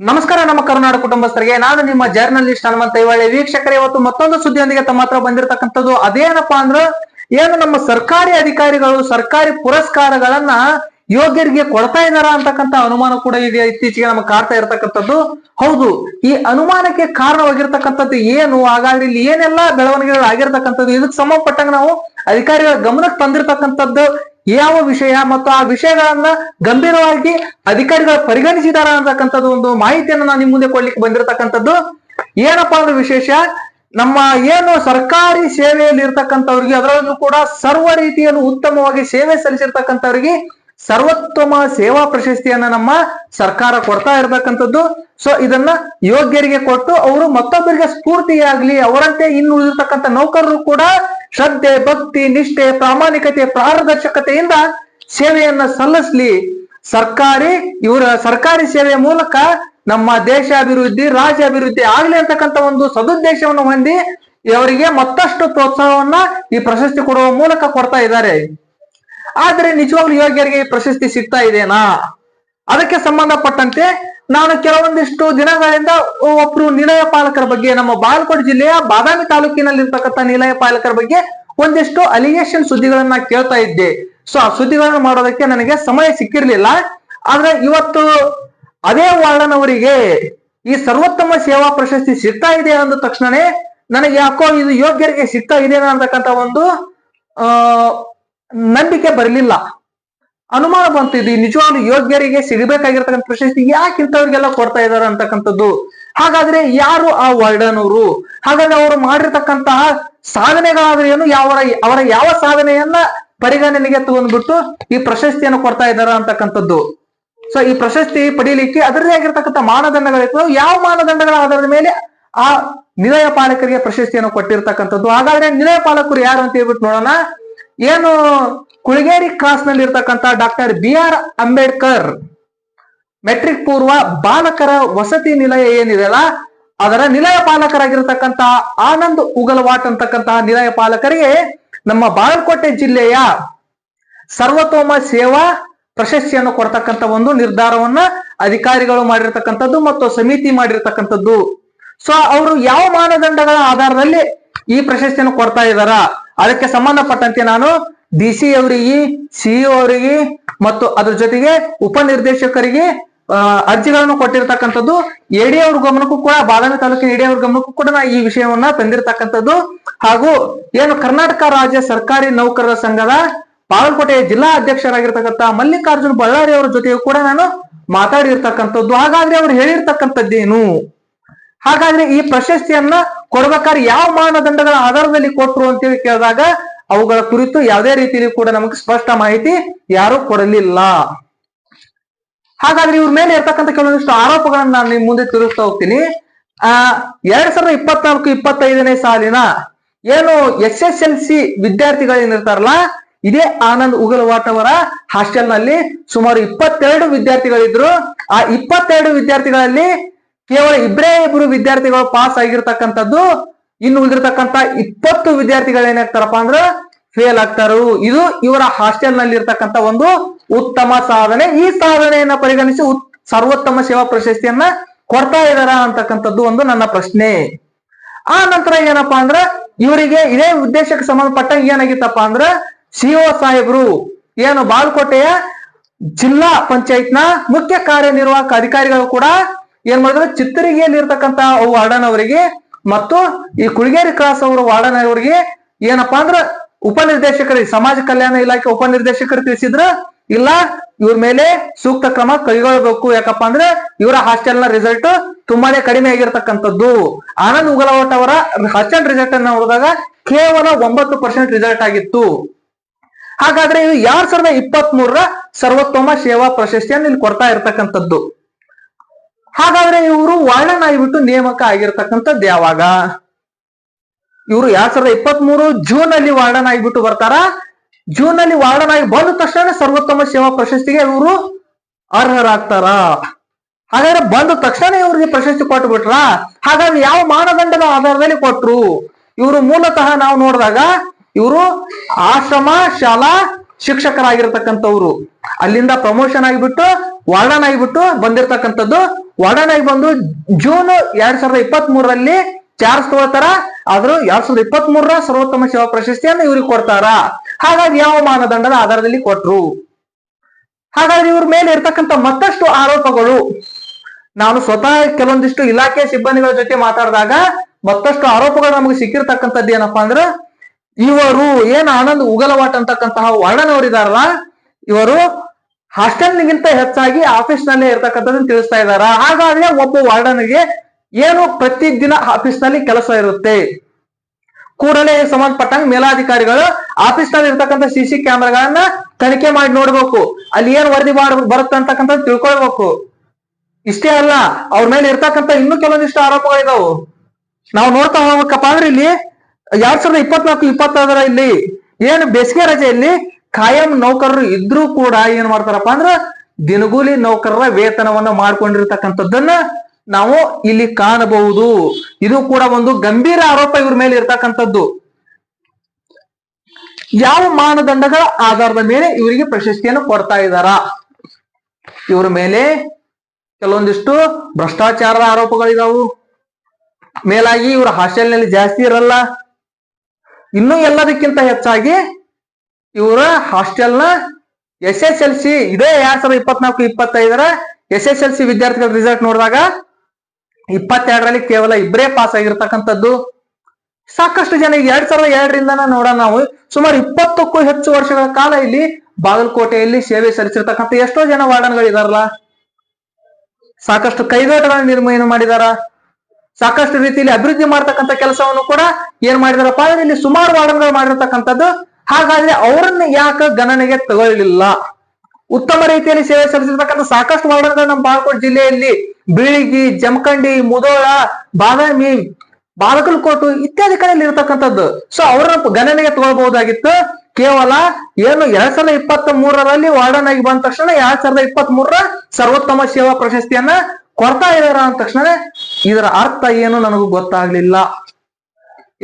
ನಮಸ್ಕಾರ, ನಮ್ಮ ಕರ್ನಾಟಕ ಕುಟುಂಬಸ್ಥರಿಗೆ. ನಾನು ನಿಮ್ಮ ಜರ್ನಲಿಸ್ಟ್ ಹನುಮಂತ ಇವಳ್ಳಿ ವೀಕ್ಷಕರೇ, ಇವತ್ತು ಮತ್ತೊಂದು ಸುದ್ದಿಯೊಂದಿಗೆ ತಮ್ಮ ಹತ್ರ ಬಂದಿರತಕ್ಕಂಥದ್ದು ಅದೇನಪ್ಪಾ ಅಂದ್ರ, ಏನು ನಮ್ಮ ಸರ್ಕಾರಿ ಅಧಿಕಾರಿಗಳು ಸರ್ಕಾರಿ ಪುರಸ್ಕಾರಗಳನ್ನ ಯೋಗ್ಯರಿಗೆ ಕೊಡ್ತಾ ಇದಾರ ಅಂತಕ್ಕಂಥ ಅನುಮಾನ ಕೂಡ ಇದೆ. ಇತ್ತೀಚೆಗೆ ನಮಗೆ ಕಾಡ್ತಾ ಇರತಕ್ಕಂಥದ್ದು. ಹೌದು, ಈ ಅನುಮಾನಕ್ಕೆ ಕಾರಣವಾಗಿರ್ತಕ್ಕಂಥದ್ದು ಏನು? ಹಾಗಾದ್ರೆ ಇಲ್ಲಿ ಏನೆಲ್ಲ ಬೆಳವಣಿಗೆಗಳು ಆಗಿರ್ತಕ್ಕಂಥದ್ದು ಇದಕ್ಕೆ ಸಂಬಂಧಪಟ್ಟಂಗೆ ನಾವು ಅಧಿಕಾರಿಗಳ ಗಮನಕ್ಕೆ ತಂದಿರತಕ್ಕಂಥದ್ದು ಯಾವ ವಿಷಯ ಮತ್ತು ಆ ವಿಷಯಗಳನ್ನ ಗಂಭೀರವಾಗಿ ಅಧಿಕಾರಿಗಳು ಪರಿಗಣಿಸಿದಾರ ಅಂತಕ್ಕಂಥದ್ದು ಒಂದು ಮಾಹಿತಿಯನ್ನು ನಾನು ನಿಮ್ ಮುಂದೆ ಕೊಡ್ಲಿಕ್ಕೆ ಬಂದಿರತಕ್ಕಂಥದ್ದು. ಏನಪ್ಪಾ ಅಂದ್ರೆ ವಿಶೇಷ, ನಮ್ಮ ಏನು ಸರ್ಕಾರಿ ಸೇವೆಯಲ್ಲಿ ಇರ್ತಕ್ಕಂಥವ್ರಿಗೆ ಅದರಲ್ಲೂ ಕೂಡ ಸರ್ವ ರೀತಿಯಲ್ಲೂ ಉತ್ತಮವಾಗಿ ಸೇವೆ ಸಲ್ಲಿಸಿರ್ತಕ್ಕಂಥವ್ರಿಗೆ ಸರ್ವೋತ್ತಮ ಸೇವಾ ಪ್ರಶಸ್ತಿಯನ್ನ ನಮ್ಮ ಸರ್ಕಾರ ಕೊಡ್ತಾ ಇರತಕ್ಕಂಥದ್ದು. ಸೊ ಇದನ್ನ ಯೋಗ್ಯರಿಗೆ ಕೊಟ್ಟು ಅವರು ಮತ್ತೊಬ್ಬರಿಗೆ ಸ್ಫೂರ್ತಿಯಾಗ್ಲಿ ಅವರಂತೆ ಇನ್ನು ಉಳಿದಿರ್ತಕ್ಕಂಥ ನೌಕರರು ಕೂಡ ಶ್ರದ್ಧೆ, ಭಕ್ತಿ, ನಿಷ್ಠೆ, ಪ್ರಾಮಾಣಿಕತೆ, ಪಾರದರ್ಶಕತೆಯಿಂದ ಸೇವೆಯನ್ನ ಸಲ್ಲಿಸ್ಲಿ. ಸರ್ಕಾರಿ, ಇವರ ಸರ್ಕಾರಿ ಸೇವೆಯ ಮೂಲಕ ನಮ್ಮ ದೇಶ ಅಭಿವೃದ್ಧಿ, ರಾಜ್ಯ ಅಭಿವೃದ್ಧಿ ಆಗ್ಲಿ ಅಂತಕ್ಕಂಥ ಒಂದು ಸದುದ್ದೇಶವನ್ನು ಹೊಂದಿ ಇವರಿಗೆ ಮತ್ತಷ್ಟು ಪ್ರೋತ್ಸಾಹವನ್ನ ಈ ಪ್ರಶಸ್ತಿ ಕೊಡುವ ಮೂಲಕ ಕೊಡ್ತಾ ಇದ್ದಾರೆ. ಆದ್ರೆ ನಿಜವಾಗ್ಲೂ ಯೋಗ್ಯರಿಗೆ ಈ ಪ್ರಶಸ್ತಿ ಸಿಗ್ತಾ ಇದೆನಾ? ಅದಕ್ಕೆ ಸಂಬಂಧಪಟ್ಟಂತೆ ನಾನು ಕೆಲವೊಂದಿಷ್ಟು ದಿನಗಳಿಂದ ಒಬ್ರು ನಿಲಯ ಪಾಲಕರ ಬಗ್ಗೆ, ನಮ್ಮ ಬಾಗಲಕೋಟೆ ಜಿಲ್ಲೆಯ ಬಾದಾಮಿ ತಾಲೂಕಿನಲ್ಲಿರ್ತಕ್ಕಂಥ ನಿಲಯ ಪಾಲಕರ ಬಗ್ಗೆ ಒಂದಿಷ್ಟು ಅಲಿಗೇಷನ್ ಸುದ್ದಿಗಳನ್ನ ಕೇಳ್ತಾ ಇದ್ದೆ. ಸೊ ಆ ಸುದ್ದಿಗಳನ್ನ ಮಾಡೋದಕ್ಕೆ ನನಗೆ ಸಮಯ ಸಿಕ್ಕಿರ್ಲಿಲ್ಲ. ಆದ್ರೆ ಇವತ್ತು ಅದೇ ವಾರ್ಡನವರಿಗೆ ಈ ಸರ್ವೋತ್ತಮ ಸೇವಾ ಪ್ರಶಸ್ತಿ ಸಿಗ್ತಾ ಇದೆ ಅಂದ ತಕ್ಷಣನೇ ನನಗೆ ಯಾಕೋ ಇದು ಯೋಗ್ಯರಿಗೆ ಸಿಗ್ತಾ ಇದೆ ಅಂತಕ್ಕಂಥ ಒಂದು ನಂಬಿಕೆ ಬರಲಿಲ್ಲ. ಅನುಮಾನ ಬಂತು, ಇದು ನಿಜವಾಗ್ಲು ಯೋಗ್ಯರಿಗೆ ಸಿಗಬೇಕಾಗಿರ್ತಕ್ಕಂಥ ಪ್ರಶಸ್ತಿ ಯಾಕೆ ಇಂಥವ್ರಿಗೆಲ್ಲ ಕೊಡ್ತಾ ಇದಾರೆ ಅಂತಕ್ಕಂಥದ್ದು. ಹಾಗಾದ್ರೆ ಯಾರು ಆ ವರ್ಡನ್ ಅವರು ಹಾಗಾದ್ರೆ ಅವರು ಮಾಡಿರ್ತಕ್ಕಂತಹ ಸಾಧನೆಗಳಾದ್ರೆ ಏನು? ಯಾವ ಅವರ ಯಾವ ಸಾಧನೆಯನ್ನ ಪರಿಗಣನೆಗೆ ತಗೊಂಡ್ಬಿಟ್ಟು ಈ ಪ್ರಶಸ್ತಿಯನ್ನು ಕೊಡ್ತಾ ಇದಾರ ಅಂತಕ್ಕಂಥದ್ದು. ಸೊ ಈ ಪ್ರಶಸ್ತಿ ಪಡೀಲಿಕ್ಕೆ ಅದರದೇ ಆಗಿರ್ತಕ್ಕಂಥ ಮಾನದಂಡಗಳಿತ್ತು ಯಾವ ಮಾನದಂಡಗಳ ಆಧಾರದ ಮೇಲೆ ಆ ನಿಲಯ ಪಾಲಕರಿಗೆ ಪ್ರಶಸ್ತಿಯನ್ನು ಕೊಟ್ಟಿರ್ತಕ್ಕಂಥದ್ದು. ಹಾಗಾದ್ರೆ ನಿಲಯ ಪಾಲಕರು ಯಾರು ಅಂತ ಹೇಳ್ಬಿಟ್ಟು ನೋಡೋಣ. ಏನು ಕುಳಗೇರಿ ಕ್ರಾಸ್ನಲ್ಲಿ ಇರ್ತಕ್ಕಂತ doctor B R Ambedkar matric ಪೂರ್ವ ಬಾಲಕರ ವಸತಿ ನಿಲಯ ಏನಿದೆಯಲ್ಲ ಅದರ ನಿಲಯ ಪಾಲಕರಾಗಿರ್ತಕ್ಕಂಥ ಆನಂದ್ ಉಗಲವಾಟ್ ಅಂತಕ್ಕಂತಹ ನಿಲಯ ಪಾಲಕರಿಗೆ ನಮ್ಮ ಬಾಗಲಕೋಟೆ ಜಿಲ್ಲೆಯ ಸರ್ವತೋಮ ಸೇವಾ ಪ್ರಶಸ್ತಿಯನ್ನು ಕೊಡ್ತಕ್ಕಂಥ ಒಂದು ನಿರ್ಧಾರವನ್ನ ಅಧಿಕಾರಿಗಳು ಮಾಡಿರ್ತಕ್ಕಂಥದ್ದು ಮತ್ತು ಸಮಿತಿ ಮಾಡಿರ್ತಕ್ಕಂಥದ್ದು. ಸೊ ಅವರು ಯಾವ ಮಾನದಂಡಗಳ ಆಧಾರದಲ್ಲಿ ಈ ಪ್ರಶಸ್ತಿಯನ್ನು ಕೊಡ್ತಾ ಇದ್ದಾರ? ಅದಕ್ಕೆ ಸಂಬಂಧಪಟ್ಟಂತೆ ನಾನು ಡಿ ಸಿ ಅವರಿಗೆ ಸಿಇಒ ಅವರಿಗೆ ಮತ್ತು ಅದ್ರ ಜೊತೆಗೆ ಉಪನಿರ್ದೇಶಕರಿಗೆ ಅರ್ಜಿಗಳನ್ನು ಕೊಟ್ಟಿರ್ತಕ್ಕಂಥದ್ದು ಎಡಿ ಅವ್ರ ಗಮನಕ್ಕೂ ಕೂಡ, ಬಾದಾಮಿ ತಾಲೂಕಿನ ಎಡಿ ಅವ್ರ ಗಮನಕ್ಕೂ ಕೂಡ ಈ ವಿಷಯವನ್ನ ತಂದಿರತಕ್ಕಂಥದ್ದು. ಹಾಗೂ ಏನು ಕರ್ನಾಟಕ ರಾಜ್ಯ ಸರ್ಕಾರಿ ನೌಕರರ ಸಂಘದ ಬಾಗಲಕೋಟೆಯ ಜಿಲ್ಲಾ ಅಧ್ಯಕ್ಷರಾಗಿರ್ತಕ್ಕಂಥ ಮಲ್ಲಿಕಾರ್ಜುನ್ ಬಳ್ಳಾರಿ ಅವರ ಜೊತೆಗೂ ಕೂಡ ನಾನು ಮಾತಾಡಿರ್ತಕ್ಕಂಥದ್ದು. ಹಾಗಾದ್ರೆ ಅವ್ರು ಹೇಳಿರ್ತಕ್ಕಂಥದ್ದೇನು? ಹಾಗಾದ್ರೆ ಈ ಪ್ರಶಸ್ತಿಯನ್ನ ಕೊಡ್ಬೇಕಾದ್ರೆ ಯಾವ ಮಾನದಂಡಗಳ ಆಧಾರದಲ್ಲಿ ಕೊಟ್ರು ಅಂತೇಳಿ ಕೇಳಿದಾಗ ಅವುಗಳ ಕುರಿತು ಯಾವುದೇ ರೀತಿಯಲ್ಲಿ ಕೂಡ ನಮಗೆ ಸ್ಪಷ್ಟ ಮಾಹಿತಿ ಯಾರು ಕೊಡಲಿಲ್ಲ. ಹಾಗಾದ್ರೆ ಇವ್ರ ಮೇಲೆ ಇರ್ತಕ್ಕಂತ ಕೆಲವೊಂದಿಷ್ಟು ಆರೋಪಗಳನ್ನ ನಾನು ನಿಮ್ ಮುಂದೆ ತಿಳಿಸ್ತಾ ಹೋಗ್ತೀನಿ. ಆ, ಎರಡ್ ಸಾವಿರದ ಇಪ್ಪತ್ನಾಲ್ಕು, ಇಪ್ಪತ್ತೈದನೇ ಸಾಲಿನ ಏನು ಎಸ್ ಎಸ್ ಎಲ್ ಸಿ ವಿದ್ಯಾರ್ಥಿಗಳೇನಿರ್ತಾರಲ್ಲ ಇದೇ ಆನಂದ್ ಉಗಲವಾಟ್ ಅವರ ಹಾಸ್ಟೆಲ್ನಲ್ಲಿ ಸುಮಾರು ಇಪ್ಪತ್ತೆರಡು ವಿದ್ಯಾರ್ಥಿಗಳಿದ್ರು. ಆ ಇಪ್ಪತ್ತೆರಡು ವಿದ್ಯಾರ್ಥಿಗಳಲ್ಲಿ ಕೇವಲ ಇಬ್ಬರೇ ಇಬ್ರು ವಿದ್ಯಾರ್ಥಿಗಳು ಪಾಸ್ ಆಗಿರ್ತಕ್ಕಂಥದ್ದು ಇನ್ನು ಉಳಿದಿರ್ತಕ್ಕಂಥ ಇಪ್ಪತ್ತು ವಿದ್ಯಾರ್ಥಿಗಳು ಏನಾಗ್ತಾರಪ್ಪ ಅಂದ್ರ ಫೇಲ್ ಆಗ್ತಾರು. ಇದು ಇವರ ಹಾಸ್ಟೆಲ್ನಲ್ಲಿ ಒಂದು ಉತ್ತಮ ಸಾಧನೆ. ಈ ಸಾಧನೆಯನ್ನ ಪರಿಗಣಿಸಿ ಸರ್ವೋತ್ತಮ ಸೇವಾ ಪ್ರಶಸ್ತಿಯನ್ನ ಕೊಡ್ತಾ ಇದಾರ ಅಂತಕ್ಕಂಥದ್ದು ಒಂದು ನನ್ನ ಪ್ರಶ್ನೆ. ಆ ನಂತರ ಏನಪ್ಪಾ ಅಂದ್ರ ಇವರಿಗೆ ಇದೇ ಉದ್ದೇಶಕ್ಕೆ ಸಂಬಂಧಪಟ್ಟ ಏನಾಗಿತ್ತಪ್ಪ ಅಂದ್ರ ಸಿಒ ಸಾಹೇಬ್ರು ಏನು ಬಾಳ್ಕೋಟೆಯ ಜಿಲ್ಲಾ ಪಂಚಾಯತ್ನ ಮುಖ್ಯ ಕಾರ್ಯನಿರ್ವಾಹಕ ಅಧಿಕಾರಿಗಳು ಕೂಡ ಏನ್ ಮಾಡಿದ್ರು ಚಿತ್ತರಿಗೆಯಲ್ಲಿ ಇರ್ತಕ್ಕಂತಹ ವಾರ್ಡನ್ ಅವರಿಗೆ ಮತ್ತು ಈ ಕುಳಗೇರಿ ಕ್ರಾಸ್ ಅವರು, ವಾರ್ಡನ್ ಅವರಿಗೆ ಏನಪ್ಪಾ ಅಂದ್ರ ಉಪನಿರ್ದೇಶಕರಿಗೆ ಸಮಾಜ ಕಲ್ಯಾಣ ಇಲಾಖೆ ಉಪನಿರ್ದೇಶಕರು ತಿಳಿಸಿದ್ರ, ಇಲ್ಲ, ಇವ್ರ ಮೇಲೆ ಸೂಕ್ತ ಕ್ರಮ ಕೈಗೊಳ್ಳಬೇಕು. ಯಾಕಪ್ಪ ಅಂದ್ರೆ ಇವರ ಹಾಸ್ಟೆಲ್ನ ರಿಸಲ್ಟ್ ತುಂಬಾನೇ ಕಡಿಮೆ ಆಗಿರ್ತಕ್ಕಂಥದ್ದು. ಆನಂದ್ ಉಗಲವಟ್ ಅವರ ಹಾಸ್ಟೆಲ್ ರಿಸಲ್ಟ್ ಅನ್ನ ನೋಡಿದಾಗ ಕೇವಲ ಒಂಬತ್ತು ಪರ್ಸೆಂಟ್ ರಿಸಲ್ಟ್ ಆಗಿತ್ತು. ಹಾಗಾದ್ರೆ ಇದು ಎರಡ್ ಸಾವಿರದ ಇಪ್ಪತ್ತ್ ಸರ್ವೋತ್ತಮ ಸೇವಾ ಪ್ರಶಸ್ತಿಯನ್ನು ಇಲ್ಲಿ ಕೊಡ್ತಾ ಇರ್ತಕ್ಕಂಥದ್ದು. ಹಾಗಾದ್ರೆ ಇವರು ವಾರ್ಡನ್ ಆಗಿಬಿಟ್ಟು ನೇಮಕ ಆಗಿರ್ತಕ್ಕಂಥದ್ದು ಯಾವಾಗ? ಇವರು ಎರಡ್ ಸಾವಿರದ ಇಪ್ಪತ್ತ್ ಮೂರು ಜೂನ್ ಅಲ್ಲಿ ವಾರ್ಡನ್ ಆಗಿಬಿಟ್ಟು ಬರ್ತಾರ? ಜೂನ್ ಅಲ್ಲಿ ವಾರ್ಡನ್ ಬಂದ ತಕ್ಷಣ ಸರ್ವೋತ್ತಮ ಸೇವಾ ಪ್ರಶಸ್ತಿಗೆ ಇವರು ಅರ್ಹರಾಗ್ತಾರ? ಹಾಗಾದ್ರೆ ಬಂದ ತಕ್ಷಣ ಇವ್ರಿಗೆ ಪ್ರಶಸ್ತಿ ಕೊಟ್ಟು ಬಿಟ್ರ ಹಾಗಾದ್ರೆ ಯಾವ ಮಾನದಂಡದ ಆಧಾರದಲ್ಲಿ ಕೊಟ್ರು? ಇವರು ಮೂಲತಃ ನಾವು ನೋಡಿದಾಗ ಇವರು ಆಶ್ರಮ, ಶಾಲಾ ಶಿಕ್ಷಕರಾಗಿರ್ತಕ್ಕಂಥವ್ರು. ಅಲ್ಲಿಂದ ಪ್ರಮೋಷನ್ ಆಗಿಬಿಟ್ಟು ವಾರ್ಡನ್ ಆಗಿಬಿಟ್ಟು ಬಂದಿರತಕ್ಕಂಥದ್ದು. ವಾರ್ಡನ್ ಆಗಿ ಬಂದು ಜೂನ್ ಎರಡ್ ಸಾವಿರದ ಇಪ್ಪತ್ತ್ ಮೂರರಲ್ಲಿ ಚಾರ್ಜ್ ತಗೋತಾರ. ಆದ್ರೂ ಎರಡ್ ಸಾವಿರದ ಇಪ್ಪತ್ತ್ ಮೂರರ ಸರ್ವೋತ್ತಮ ಸೇವಾ ಪ್ರಶಸ್ತಿಯನ್ನು ಇವ್ರಿಗೆ ಕೊಡ್ತಾರ. ಹಾಗಾಗಿ ಯಾವ ಮಾನದಂಡದ ಆಧಾರದಲ್ಲಿ ಕೊಟ್ರು? ಹಾಗಾಗಿ ಇವ್ರ ಮೇಲೆ ಇರ್ತಕ್ಕಂಥ ಮತ್ತಷ್ಟು ಆರೋಪಗಳು. ನಾನು ಸ್ವತಃ ಕೆಲವೊಂದಿಷ್ಟು ಇಲಾಖೆ ಸಿಬ್ಬಂದಿಗಳ ಜೊತೆ ಮಾತಾಡಿದಾಗ ಮತ್ತಷ್ಟು ಆರೋಪಗಳು ನಮಗೆ ಸಿಕ್ಕಿರ್ತಕ್ಕಂಥದ್ದು ಏನಪ್ಪಾ ಅಂದ್ರೆ, ಇವರು ಏನ್ ಆನಂದ್ ಉಗಲವಾಟ್ ಅಂತಕ್ಕಂತಹ ವರ್ಣನವರಿದಾರಲ್ಲ ಇವರು ಹಾಸ್ಟೆಲ್ಗಿಂತ ಹೆಚ್ಚಾಗಿ ಆಫೀಸ್ನಲ್ಲಿ ಇರ್ತಕ್ಕಂಥದ್ದನ್ನು ತಿಳಿಸ್ತಾ ಇದ್ದಾರೆ. ಹಾಗಾದ್ರೆ ಒಬ್ಬ ವಾರ್ಡನ್ಗೆ ಏನು ಪ್ರತಿದಿನ ಆಫೀಸ್ನಲ್ಲಿ ಕೆಲಸ ಇರುತ್ತೆ? ಕೂಡಲೇ ಸಂಬಂಧಪಟ್ಟಂಗ ಮೇಲಾಧಿಕಾರಿಗಳು ಆಫೀಸ್ನಲ್ಲಿ ಇರ್ತಕ್ಕಂಥ ಸಿ ಸಿ ಕ್ಯಾಮೆರಾಗಳನ್ನ ತನಿಖೆ ಮಾಡಿ ನೋಡ್ಬೇಕು. ಅಲ್ಲಿ ಏನ್ ವರದಿ ಮಾಡ ಬರುತ್ತೆ ಅಂತಕ್ಕಂಥ ತಿಳ್ಕೊಳ್ಬೇಕು. ಇಷ್ಟೇ ಅಲ್ಲ, ಅವ್ರ ಮೇಲೆ ಇರ್ತಕ್ಕಂಥ ಇನ್ನೂ ಕೆಲವೊಂದಿಷ್ಟು ಆರೋಪಗಳಿದಾವು. ನಾವು ನೋಡ್ತಾ ಹೋಗ್ಬೇಕಪ್ಪ ಅಂದ್ರೆ ಇಲ್ಲಿ ಎರಡ್ ಸಾವಿರದ ಇಪ್ಪತ್ನಾಲ್ಕು ಇಪ್ಪತ್ತಾರ ಇಲ್ಲಿ ಏನು ಬೇಸಿಗೆ ರಜೆಯಲ್ಲಿ ಕಾಯಂ ನೌಕರರು ಇದ್ರೂ ಕೂಡ ಏನ್ ಮಾಡ್ತಾರಪ್ಪ ಅಂದ್ರ ದಿನಗೂಲಿ ನೌಕರರ ವೇತನವನ್ನ ಮಾಡ್ಕೊಂಡಿರ್ತಕ್ಕಂಥದ್ದನ್ನ ನಾವು ಇಲ್ಲಿ ಕಾಣಬಹುದು. ಇದು ಕೂಡ ಒಂದು ಗಂಭೀರ ಆರೋಪ ಇವ್ರ ಮೇಲೆ ಇರ್ತಕ್ಕಂಥದ್ದು. ಯಾವ ಮಾನದಂಡಗಳ ಆಧಾರದ ಮೇಲೆ ಇವರಿಗೆ ಪ್ರಶಸ್ತಿಯನ್ನು ಕೊಡ್ತಾ ಇದ್ದಾರ? ಇವ್ರ ಮೇಲೆ ಕೆಲವೊಂದಿಷ್ಟು ಭ್ರಷ್ಟಾಚಾರದ ಆರೋಪಗಳಿದಾವು. ಮೇಲಾಗಿ ಇವ್ರ ಹಾಸ್ಟೆಲ್ನಲ್ಲಿ ಜಾಸ್ತಿ ಇರಲ್ಲ. ಇನ್ನೂ ಎಲ್ಲದಕ್ಕಿಂತ ಹೆಚ್ಚಾಗಿ ಇವರ ಹಾಸ್ಟೆಲ್ನ ಎಸ್ ಎಸ್ ಎಲ್ ಸಿ ಇದೇ ಎರಡ್ ಸಾವಿರದ ಇಪ್ಪತ್ನಾಲ್ಕು, ಇಪ್ಪತ್ತೈದರ ಎಸ್ ಎಸ್ ಎಲ್ ಸಿ ವಿದ್ಯಾರ್ಥಿಗಳ ರಿಸಲ್ಟ್ ನೋಡಿದಾಗ ಇಪ್ಪತ್ತೆರಡರಲ್ಲಿ ಕೇವಲ ಇಬ್ಬರೇ ಪಾಸ್ ಆಗಿರ್ತಕ್ಕಂಥದ್ದು. ಸಾಕಷ್ಟು ಜನ ಈಗ ಎರಡ್ ಸಾವಿರದ ಎರಡರಿಂದ ನೋಡೋಣ ನಾವು. ಸುಮಾರು ಇಪ್ಪತ್ತಕ್ಕೂ ಹೆಚ್ಚು ವರ್ಷಗಳ ಕಾಲ ಇಲ್ಲಿ ಬಾಗಲಕೋಟೆಯಲ್ಲಿ ಸೇವೆ ಸಲ್ಲಿಸಿರ್ತಕ್ಕಂಥ ಎಷ್ಟೋ ಜನ ವಾರ್ಡನ್ಗಳಿದಾರಲ್ಲ. ಸಾಕಷ್ಟು ಕೈಗಾಟಗಳನ್ನು ನಿರ್ಮಾಣ ಮಾಡಿದಾರ. ಸಾಕಷ್ಟು ರೀತಿಯಲ್ಲಿ ಅಭಿವೃದ್ಧಿ ಮಾಡ್ತಕ್ಕಂಥ ಕೆಲಸವನ್ನು ಕೂಡ ಏನ್ ಮಾಡಿದಾರಪ್ಪ ಅಂದ್ರೆ ಇಲ್ಲಿ ಸುಮಾರು ವಾರ್ಡನ್ಗಳು ಮಾಡಿರ್ತಕ್ಕಂಥದ್ದು ಹಾಗಾದ್ರೆ ಅವರನ್ನ ಯಾಕ ಗಣನೆಗೆ ತಗೊಳ್ಳಿಲ್ಲ? ಉತ್ತಮ ರೀತಿಯಲ್ಲಿ ಸೇವೆ ಸಲ್ಲಿಸಿರ್ತಕ್ಕಂಥ ಸಾಕಷ್ಟು ವಾರ್ಡನ್ಗಳು ನಮ್ಮ ಬಾಗಲಕೋಟೆ ಜಿಲ್ಲೆಯಲ್ಲಿ ಬೀಳಿಗಿ, ಜಮಖಂಡಿ, ಮುದೋಳ, ಬಾದಾಮಿ ಬಾಲಕಲಕೋಟು ಇತ್ಯಾದಿ ಕಡೆಯಲ್ಲಿ ಇರತಕ್ಕಂಥದ್ದು. ಸೊ ಅವರನ್ನ ಗಣನೆಗೆ ತಗೊಳ್ಬಹುದಾಗಿತ್ತು. ಕೇವಲ ಏನು ಎರಡ್ ಸಾವಿರದ ಇಪ್ಪತ್ತ್ ಮೂರರಲ್ಲಿ ವಾರ್ಡನ್ ಆಗಿ ಬಂದ ತಕ್ಷಣ ಎರಡ್ ಸಾವಿರದ ಇಪ್ಪತ್ತ್ ಮೂರರ ಸರ್ವೋತ್ತಮ ಸೇವಾ ಪ್ರಶಸ್ತಿಯನ್ನ ಕೊಡ್ತಾ ಇದಾರ ಅಂದ ತಕ್ಷಣ ಇದರ ಅರ್ಥ ಏನು ನನಗೂ ಗೊತ್ತಾಗ್ಲಿಲ್ಲ.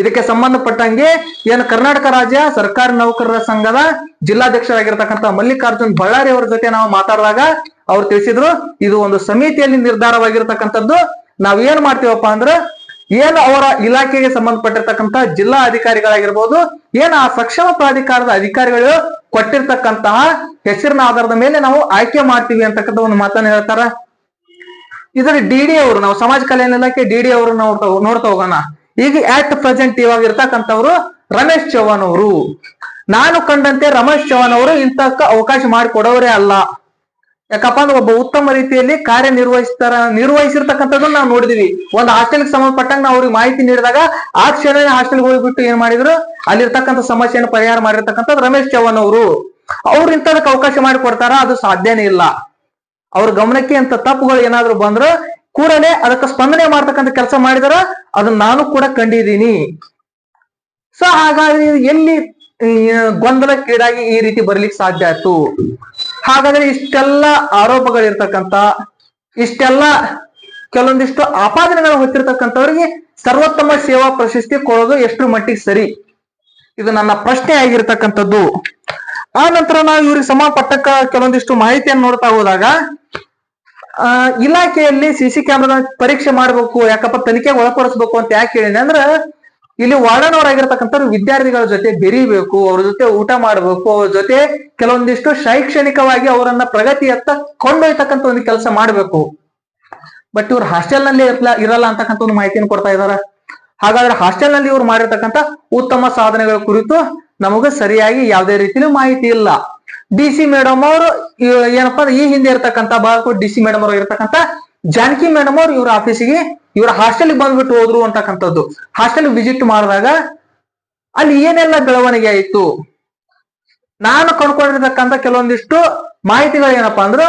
ಇದಕ್ಕೆ ಸಂಬಂಧಪಟ್ಟಂಗೆ ಏನು ಕರ್ನಾಟಕ ರಾಜ್ಯ ಸರ್ಕಾರಿ ನೌಕರರ ಸಂಘದ ಜಿಲ್ಲಾಧ್ಯಕ್ಷರಾಗಿರ್ತಕ್ಕಂಥ ಮಲ್ಲಿಕಾರ್ಜುನ್ ಬಳ್ಳಾರಿ ಅವರ ಜೊತೆ ನಾವು ಮಾತಾಡಿದಾಗ ಅವ್ರು ತಿಳಿಸಿದ್ರು, ಇದು ಒಂದು ಸಮಿತಿಯಲ್ಲಿ ನಿರ್ಧಾರವಾಗಿರ್ತಕ್ಕಂಥದ್ದು. ನಾವ್ ಏನ್ ಮಾಡ್ತೀವಪ್ಪ ಅಂದ್ರೆ, ಏನು ಅವರ ಇಲಾಖೆಗೆ ಸಂಬಂಧಪಟ್ಟಿರ್ತಕ್ಕಂಥ ಜಿಲ್ಲಾ ಅಧಿಕಾರಿಗಳಾಗಿರ್ಬೋದು, ಏನು ಆ ಸಕ್ಷಮ ಪ್ರಾಧಿಕಾರದ ಅಧಿಕಾರಿಗಳು ಕೊಟ್ಟಿರ್ತಕ್ಕಂತಹ ಹೆಸರಿನ ಆಧಾರದ ಮೇಲೆ ನಾವು ಆಯ್ಕೆ ಮಾಡ್ತೀವಿ ಅಂತಕ್ಕಂಥ ಒಂದು ಮಾತನ್ನ ಹೇಳ್ತಾರ? ಇದರ ಡಿ ಡಿ ಅವರು, ನಾವು ಸಮಾಜ ಕಲ್ಯಾಣ ಇಲಾಖೆ ಡಿ ಡಿ ಅವರು ನೋಡ್ತಾ ನೋಡ್ತಾ ಹೋಗೋಣ. ಈಗ ಆಟ್ ಪ್ರೆಸೆಂಟ್ ಇವಾಗ ಇರ್ತಕ್ಕಂಥವ್ರು ರಮೇಶ್ ಚೌಹಾಣ್ ಅವರು. ನಾನು ಕಂಡಂತೆ ರಮೇಶ್ ಚೌಹಾಣ್ ಅವರು ಇಂತಕ್ಕ ಅವಕಾಶ ಮಾಡಿಕೊಡೋರೇ ಅಲ್ಲ. ಯಾಕಪ್ಪ ಅಂದ್ರೆ ಒಬ್ಬ ಉತ್ತಮ ರೀತಿಯಲ್ಲಿ ಕಾರ್ಯನಿರ್ವಹಿಸ್ತಾರ, ನಿರ್ವಹಿಸಿರ್ತಕ್ಕಂಥದ್ದನ್ನು ನಾವು ನೋಡಿದೀವಿ. ಒಂದು ಹಾಸ್ಟೆಲ್ಗೆ ಸಂಬಂಧಪಟ್ಟಂಗ ನಾವು ಅವ್ರಿಗೆ ಮಾಹಿತಿ ನೀಡಿದಾಗ ಆ ಕ್ಷಣನೇ ಹಾಸ್ಟೆಲ್ಗೆ ಹೋಗಿಬಿಟ್ಟು ಏನ್ ಮಾಡಿದ್ರು? ಅಲ್ಲಿರ್ತಕ್ಕಂಥ ಸಮಸ್ಯೆಯನ್ನು ಪರಿಹಾರ ಮಾಡಿರ್ತಕ್ಕಂಥದ್ದು ರಮೇಶ್ ಚೌಹಾಣ್ ಅವರು. ಅವ್ರು ಇಂಥದಕ್ಕೆ ಅವಕಾಶ ಮಾಡಿಕೊಡ್ತಾರ ಅದು ಸಾಧ್ಯನೇ ಇಲ್ಲ. ಅವ್ರ ಗಮನಕ್ಕೆ ಅಂತ ತಪ್ಪುಗಳು ಏನಾದ್ರು ಬಂದ್ರ ಕೂಡಲೇ ಅದಕ್ಕೆ ಸ್ಪಂದನೆ ಮಾಡ್ತಕ್ಕಂಥ ಕೆಲಸ ಮಾಡಿದಾರ, ಅದನ್ನ ನಾನು ಕೂಡ ಕಂಡಿದ್ದೀನಿ. ಸೊ ಹಾಗಾಗಿ ಎಲ್ಲಿ ಗೊಂದಲಕ್ಕೀಡಾಗಿ ಈ ರೀತಿ ಬರ್ಲಿಕ್ಕೆ ಸಾಧ್ಯ ಆಯ್ತು? ಹಾಗಾದ್ರೆ ಇಷ್ಟೆಲ್ಲ ಆರೋಪಗಳಿರ್ತಕ್ಕಂಥ, ಇಷ್ಟೆಲ್ಲ ಕೆಲವೊಂದಿಷ್ಟು ಆಪಾದನೆಗಳು ಹೊತ್ತಿರ್ತಕ್ಕಂಥವ್ರಿಗೆ ಸರ್ವೋತ್ತಮ ಸೇವಾ ಪ್ರಶಸ್ತಿ ಕೊಡೋದು ಎಷ್ಟು ಮಟ್ಟಿಗೆ ಸರಿ? ಇದು ನನ್ನ ಪ್ರಶ್ನೆ ಆಗಿರ್ತಕ್ಕಂಥದ್ದು. ಆ ನಂತರ ನಾವು ಇವ್ರಿಗೆ ಸಮಪಟ್ಟಕ್ಕ ಕೆಲವೊಂದಿಷ್ಟು ಮಾಹಿತಿಯನ್ನು ನೋಡ್ತಾ ಹೋದಾಗ ಇಲಾಖೆಯಲ್ಲಿ ಸಿಸಿ ಕ್ಯಾಮೆರಾ ಪರೀಕ್ಷೆ ಮಾಡಬೇಕು, ಯಾಕಪ್ಪ ತನಿಖೆ ಒಳಪಡಿಸ್ಬೇಕು ಅಂತ ಯಾಕೆ ಹೇಳಿದೆ ಅಂದ್ರೆ, ಇಲ್ಲಿ ವಾರ್ಡನವರಾಗಿರ್ತಕ್ಕಂಥವ್ರು ವಿದ್ಯಾರ್ಥಿಗಳ ಜೊತೆ ಬೆರೀಬೇಕು, ಅವ್ರ ಜೊತೆ ಊಟ ಮಾಡಬೇಕು, ಅವ್ರ ಜೊತೆ ಕೆಲವೊಂದಿಷ್ಟು ಶೈಕ್ಷಣಿಕವಾಗಿ ಅವರನ್ನ ಪ್ರಗತಿಯತ್ತ ಕೊಂಡೊಯ್ತಕ್ಕಂಥ ಒಂದು ಕೆಲಸ ಮಾಡಬೇಕು. ಬಟ್ ಇವ್ರು ಹಾಸ್ಟೆಲ್ನಲ್ಲಿ ಇರ್ಲ, ಇರಲ್ಲ ಅಂತಕ್ಕಂಥ ಒಂದು ಮಾಹಿತಿಯನ್ನು ಕೊಡ್ತಾ ಇದಾರೆ. ಹಾಗಾದ್ರೆ ಹಾಸ್ಟೆಲ್ನಲ್ಲಿ ಇವ್ರು ಮಾಡಿರ್ತಕ್ಕಂಥ ಉತ್ತಮ ಸಾಧನೆಗಳ ಕುರಿತು ನಮಗೆ ಸರಿಯಾಗಿ ಯಾವುದೇ ರೀತಿಯೂ ಮಾಹಿತಿ ಇಲ್ಲ. ಡಿ ಸಿ ಮೇಡಮ್ ಅವರು ಏನಪ್ಪಾ ಈ ಹಿಂದೆ ಇರ್ತಕ್ಕಂತ ಬಾಗಲಕೋಟೆ ಡಿ ಸಿ ಮೇಡಮ್ ಅವರು ಇರ್ತಕ್ಕಂಥ ಜಾನಕಿ ಮೇಡಮ್ ಅವರು ಇವ್ರ ಆಫೀಸಿಗೆ ಇವ್ರ ಹಾಸ್ಟೆಲ್ ಬಂದ್ಬಿಟ್ಟು ಹೋದ್ರು ಅಂತಕ್ಕಂಥದ್ದು. ಹಾಸ್ಟೆಲ್ ವಿಸಿಟ್ ಮಾಡಿದಾಗ ಅಲ್ಲಿ ಏನೆಲ್ಲ ಬೆಳವಣಿಗೆ ಆಯ್ತು? ನಾನು ಕಂಡ್ಕೊಂಡಿರ್ತಕ್ಕಂಥ ಕೆಲವೊಂದಿಷ್ಟು ಮಾಹಿತಿಗಳು ಏನಪ್ಪಾ ಅಂದ್ರ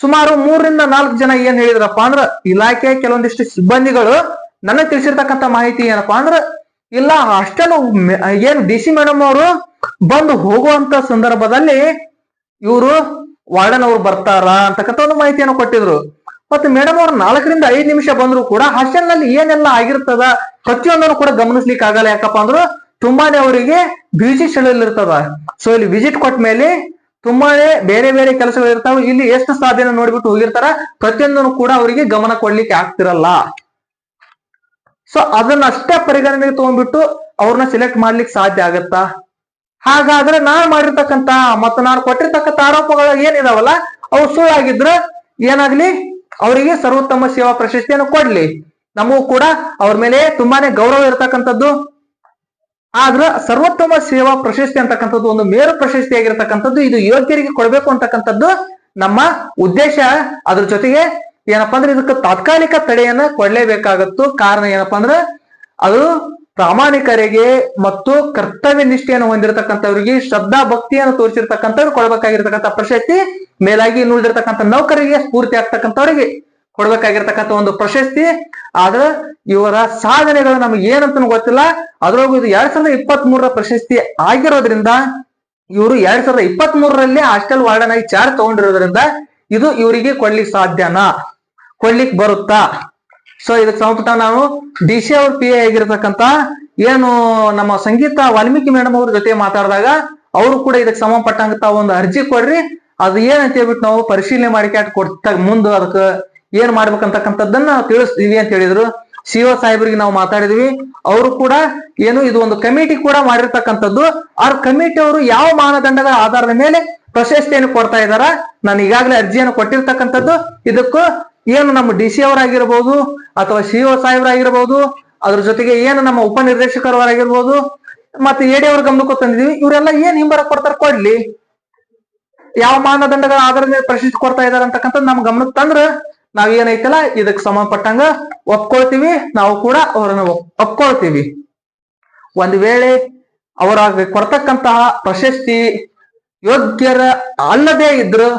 ಸುಮಾರು ಮೂರರಿಂದ ನಾಲ್ಕು ಜನ ಏನ್ ಹೇಳಿದ್ರಪ್ಪ ಅಂದ್ರ ಇಲಾಖೆ ಕೆಲವೊಂದಿಷ್ಟು ಸಿಬ್ಬಂದಿಗಳು ನನಗೆ ತಿಳಿಸಿರ್ತಕ್ಕಂಥ ಮಾಹಿತಿ ಏನಪ್ಪಾ ಅಂದ್ರ ಇಲ್ಲ, ಹಾಸ್ಟೆಲ್ ಏನ್ ಡಿ ಸಿ ಮೇಡಮ್ ಅವರು ಬಂದು ಹೋಗುವಂತ ಸಂದರ್ಭದಲ್ಲಿ ಇವರು ವಾರ್ಡನ್ ಅವ್ರು ಬರ್ತಾರ ಅಂತಕ್ಕಂಥ ಒಂದು ಮಾಹಿತಿಯನ್ನು ಕೊಟ್ಟಿದ್ರು. ಮತ್ತೆ ಮೇಡಮ್ ಅವ್ರು ನಾಲ್ಕರಿಂದ ಐದು ನಿಮಿಷ ಬಂದ್ರು ಕೂಡ ಹಾಸ್ಟೆಲ್ನಲ್ಲಿ ಏನೆಲ್ಲ ಆಗಿರ್ತದ ಪ್ರತಿಯೊಂದನ್ನು ಕೂಡ ಗಮನಿಸ್ಲಿಕ್ಕೆ ಆಗಲ್ಲ ಯಾಕಪ್ಪ ಅಂದ್ರು ತುಂಬಾನೇ ಅವರಿಗೆ ಬ್ಯೂಸಿ ಶೆಡ್ಯೂಲ್ ಇರ್ತದ. ಸೊ ಇಲ್ಲಿ ವಿಸಿಟ್ ಕೊಟ್ಟ ಮೇಲೆ ತುಂಬಾನೇ ಬೇರೆ ಬೇರೆ ಕೆಲಸಗಳು ಇರ್ತಾವ. ಇಲ್ಲಿ ಎಷ್ಟು ಸಾಧ್ಯನ ನೋಡ್ಬಿಟ್ಟು ಹೋಗಿರ್ತಾರ ಪ್ರತಿಯೊಂದನ್ನು ಕೂಡ ಅವರಿಗೆ ಗಮನ ಕೊಡ್ಲಿಕ್ಕೆ ಆಗ್ತಿರಲ್ಲ. ಸೊ ಅದನ್ನ ಅಷ್ಟೇ ಪರಿಗಣನೆಗೆ ತಗೊಂಡ್ಬಿಟ್ಟು ಅವ್ರನ್ನ ಸೆಲೆಕ್ಟ್ ಮಾಡ್ಲಿಕ್ಕೆ ಸಾಧ್ಯ ಆಗತ್ತಾ? ಹಾಗಾದ್ರೆ ನಾನ್ ಮಾಡಿರ್ತಕ್ಕಂತ ಮತ್ತು ನಾನು ಕೊಟ್ಟಿರ್ತಕ್ಕಂಥ ಆರೋಪಗಳು ಏನಿದಾವಲ್ಲ, ಅವು ಸುಳ್ಳಾಗಿದ್ರ ಏನಾಗ್ಲಿ? ಅವರಿಗೆ ಸರ್ವೋತ್ತಮ ಸೇವಾ ಪ್ರಶಸ್ತಿಯನ್ನು ಕೊಡ್ಲಿ. ನಮಗೂ ಕೂಡ ಅವ್ರ ಮೇಲೆ ತುಂಬಾನೇ ಗೌರವ ಇರತಕ್ಕಂಥದ್ದು. ಆದ್ರ ಸರ್ವೋತ್ತಮ ಸೇವಾ ಪ್ರಶಸ್ತಿ ಅಂತಕ್ಕಂಥದ್ದು ಒಂದು ಮೇರು ಪ್ರಶಸ್ತಿ ಆಗಿರ್ತಕ್ಕಂಥದ್ದು, ಇದು ಯೋಗ್ಯರಿಗೆ ಕೊಡಬೇಕು ಅಂತಕ್ಕಂಥದ್ದು ನಮ್ಮ ಉದ್ದೇಶ. ಅದ್ರ ಜೊತೆಗೆ ಏನಪ್ಪಾ ಅಂದ್ರೆ ಇದಕ್ಕೆ ತಾತ್ಕಾಲಿಕ ತಡೆಯನ್ನ ಕೊಡ್ಲೇಬೇಕಾಗತ್ತು. ಕಾರಣ ಏನಪ್ಪಾ ಅಂದ್ರೆ ಅದು ಪ್ರಾಮಾಣಿಕರಿಗೆ ಮತ್ತು ಕರ್ತವ್ಯ ನಿಷ್ಠೆಯನ್ನು ಹೊಂದಿರತಕ್ಕಂಥವ್ರಿಗೆ ಶ್ರದ್ಧಾ ಭಕ್ತಿಯನ್ನು ತೋರಿಸಿರ್ತಕ್ಕಂಥವ್ರು ಕೊಡಬೇಕಾಗಿರ್ತಕ್ಕಂಥ ಪ್ರಶಸ್ತಿ, ಮೇಲಾಗಿ ಇನ್ನುಳಿದಿರ್ತಕ್ಕಂಥ ನೌಕರಿಗೆ ಸ್ಫೂರ್ತಿ ಆಗ್ತಕ್ಕಂಥವ್ರಿಗೆ ಕೊಡ್ಬೇಕಾಗಿರ್ತಕ್ಕಂಥ ಒಂದು ಪ್ರಶಸ್ತಿ. ಆದ್ರೆ ಇವರ ಸಾಧನೆಗಳು ನಮ್ಗೆ ಏನಂತ ಗೊತ್ತಿಲ್ಲ. ಅದ್ರೊಳಗೂ ಇದು ಎರಡ್ ಸಾವಿರದ ಇಪ್ಪತ್ತ್ ಮೂರರ ಪ್ರಶಸ್ತಿ ಆಗಿರೋದ್ರಿಂದ, ಇವರು ಎರಡ್ ಸಾವಿರದ ಇಪ್ಪತ್ತ್ ಮೂರರಲ್ಲಿ ಹಾಸ್ಟೆಲ್ ವಾರ್ಡನ್ ಆಗಿ ಚಾರ್ಜ್ ತಗೊಂಡಿರೋದ್ರಿಂದ ಇದು ಇವರಿಗೆ ಕೊಡ್ಲಿಕ್ಕೆ ಸಾಧ್ಯನಾ? ಕೊಡ್ಲಿಕ್ಕೆ ಬರುತ್ತಾ? ಸೊ ಇದಕ್ಕೆ ಸಂಬಂಧಪಟ್ಟ ನಾವು ಡಿ ಸಿ ಅವ್ರ ಪಿ ಎ ಆಗಿರ್ತಕ್ಕಂತ ಏನು ನಮ್ಮ ಸಂಗೀತ ವಾಲ್ಮೀಕಿ ಮೇಡಮ್ ಅವ್ರ ಜೊತೆ ಮಾತಾಡಿದಾಗ ಅವರು ಕೂಡ ಇದಕ್ಕೆ ಸಂಬಂಧಪಟ್ಟಂತ ಒಂದು ಅರ್ಜಿ ಕೊಡ್ರಿ. ಅದು ಏನಂತ ಹೇಳ್ಬಿಟ್ಟು ನಾವು ಪರಿಶೀಲನೆ ಮಾಡಿ ಕ್ಯಾಟ್ ಕೊಟ್ಟ ಮುಂದೆ ಅದಕ್ಕೆ ಏನ್ ಮಾಡ್ಬೇಕಂತಕ್ಕಂಥದ್ದನ್ನ ತಿಳಿಸ್ತೀವಿ ಅಂತ ಹೇಳಿದ್ರು. ಸಿ ಒ ಸಾಹೇಬರಿಗೆ ನಾವು ಮಾತಾಡಿದ್ವಿ. ಅವರು ಕೂಡ ಏನು ಇದು ಒಂದು ಕಮಿಟಿ ಕೂಡ ಮಾಡಿರ್ತಕ್ಕಂಥದ್ದು. ಆ ಕಮಿಟಿ ಅವರು ಯಾವ ಮಾನದಂಡಗಳ ಆಧಾರದ ಮೇಲೆ ಪ್ರಶಸ್ತಿಯನ್ನು ಕೊಡ್ತಾ ಇದಾರ. ನಾನು ಈಗಾಗಲೇ ಅರ್ಜಿಯನ್ನು ಕೊಟ್ಟಿರ್ತಕ್ಕಂಥದ್ದು. ಇದಕ್ಕೂ ಏನು ನಮ್ಮ ಡಿ ಸಿ ಅವರಾಗಿರ್ಬೋದು ಅಥವಾ ಸಿ ಒ ಸಾಹೇಬರಾಗಿರ್ಬೋದು, ಅದ್ರ ಜೊತೆಗೆ ಏನು ನಮ್ಮ ಉಪನಿರ್ದೇಶಕರವರಾಗಿರ್ಬೋದು, ಮತ್ತೆ ಎಡಿ ಅವ್ರ ಗಮನಕ್ಕೂ ತಂದಿದೀವಿ. ಇವರೆಲ್ಲ ಏನ್ ಹಿಂಬರ ಕೊಡ್ತಾರ ಕೊಡ್ಲಿ. ಯಾವ ಮಾನದಂಡಗಳ ಆಧಾರದ ಮೇಲೆ ಪ್ರಶಸ್ತಿ ಕೊಡ್ತಾ ಇದಾರೆ ಅಂತಕ್ಕಂಥದ್ದು ನಮ್ ಗಮನಕ್ಕೆ ತಂದ್ರ ನಾವ್ ಏನೈತಲ್ಲ, ಇದಕ್ ಸಂಬಂಧಪಟ್ಟಂಗ ಒಪ್ಕೊಳ್ತೀವಿ. ನಾವು ಕೂಡ ಅವರನ್ನ ಒಪ್ಕೊಳ್ತೀವಿ. ಒಂದ್ ವೇಳೆ ಅವರ ಕೊಡ್ತಕ್ಕಂತಹ ಪ್ರಶಸ್ತಿ ಯೋಗ್ಯರ ಅಲ್ಲದೆ ಇದ್ರು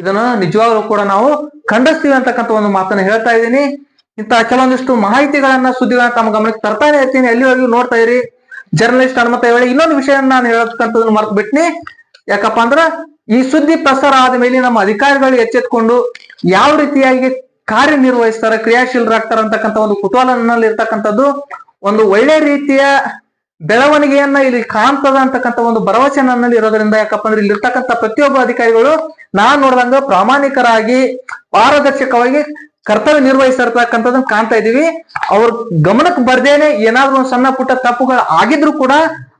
ಇದನ್ನ ನಿಜವಾಗ್ಲೂ ಕೂಡ ನಾವು ಖಂಡಿಸ್ತೀವಿ ಅಂತಕ್ಕಂಥ ಒಂದು ಮಾತನ್ನ ಹೇಳ್ತಾ ಇದ್ದೀನಿ. ಇಂತಹ ಕೆಲವೊಂದಿಷ್ಟು ಮಾಹಿತಿಗಳನ್ನ ಸುದ್ದಿಗಳನ್ನ ತಮ್ಮ ಗಮನಕ್ಕೆ ತರ್ತಾನೆ ಇರ್ತೀನಿ. ಎಲ್ಲಿವರೆಗೂ ನೋಡ್ತಾ ಇರಿ. ಜರ್ನಲಿಸ್ಟ್ ಹನುಮಂತ ಹೇಳಿ ಇನ್ನೊಂದು ವಿಷಯ ನಾನು ಹೇಳತಕ್ಕಂಥದ್ದನ್ನ ಮರ್ತು ಬಿಟ್ನಿ ಯಾಕಪ್ಪ ಅಂದ್ರ ಈ ಸುದ್ದಿ ಪ್ರಸಾರ ಆದ ಮೇಲೆ ನಮ್ಮ ಅಧಿಕಾರಿಗಳು ಎಚ್ಚೆತ್ಕೊಂಡು ಯಾವ ರೀತಿಯಾಗಿ ಕಾರ್ಯನಿರ್ವಹಿಸ್ತಾರೆ, ಕ್ರಿಯಾಶೀಲರಾಗ್ತಾರ ಅಂತಕ್ಕಂಥ ಒಂದು ಕುತೂಹಲ ನನ್ನಲ್ಲಿ ಇರ್ತಕ್ಕಂಥದ್ದು ಒಂದು ಒಳ್ಳೆ ರೀತಿಯ ಬೆಳವಣಿಗೆಯನ್ನ ಇಲ್ಲಿ ಕಾಣ್ತದ ಅಂತಕ್ಕಂತ ಒಂದು ಭರವಸೆ ನನ್ನಲ್ಲಿ ಇರೋದ್ರಿಂದ ಯಾಕಪ್ಪ ಅಂದ್ರೆ ಇಲ್ಲಿ ಇರ್ತಕ್ಕಂಥ ಪ್ರತಿಯೊಬ್ಬ ಅಧಿಕಾರಿಗಳು ನಾನ್ ನೋಡ್ದಂಗ ಪ್ರಾಮಾಣಿಕರಾಗಿ ಪಾರದರ್ಶಕವಾಗಿ ಕರ್ತವ್ಯ ನಿರ್ವಹಿಸಿರ್ತಕ್ಕಂಥದ್ದನ್ನ ಕಾಣ್ತಾ ಇದೀವಿ ಅವ್ರ ಗಮನಕ್ಕೆ ಬರ್ದೇನೆ ಏನಾದ್ರು ಒಂದು ಸಣ್ಣ ಪುಟ್ಟ ತಪ್ಪುಗಳು ಆಗಿದ್ರು ಕೂಡ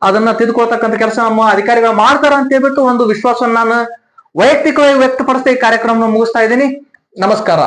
ಅದನ್ನ ತಿದ್ಕೊಳ್ತಕ್ಕಂಥ ಕೆಲಸ ನಮ್ಮ ಅಧಿಕಾರಿಗಳು ಮಾಡ್ತಾರ ಅಂತ ಹೇಳ್ಬಿಟ್ಟು ಒಂದು ವಿಶ್ವಾಸವನ್ನ ನಾನು ವೈಯಕ್ತಿಕವಾಗಿ ವ್ಯಕ್ತಪಡಿಸ್ತಾ ಈ ಕಾರ್ಯಕ್ರಮ ಮುಗಿಸ್ತಾ ಇದ್ದೀನಿ. ನಮಸ್ಕಾರ.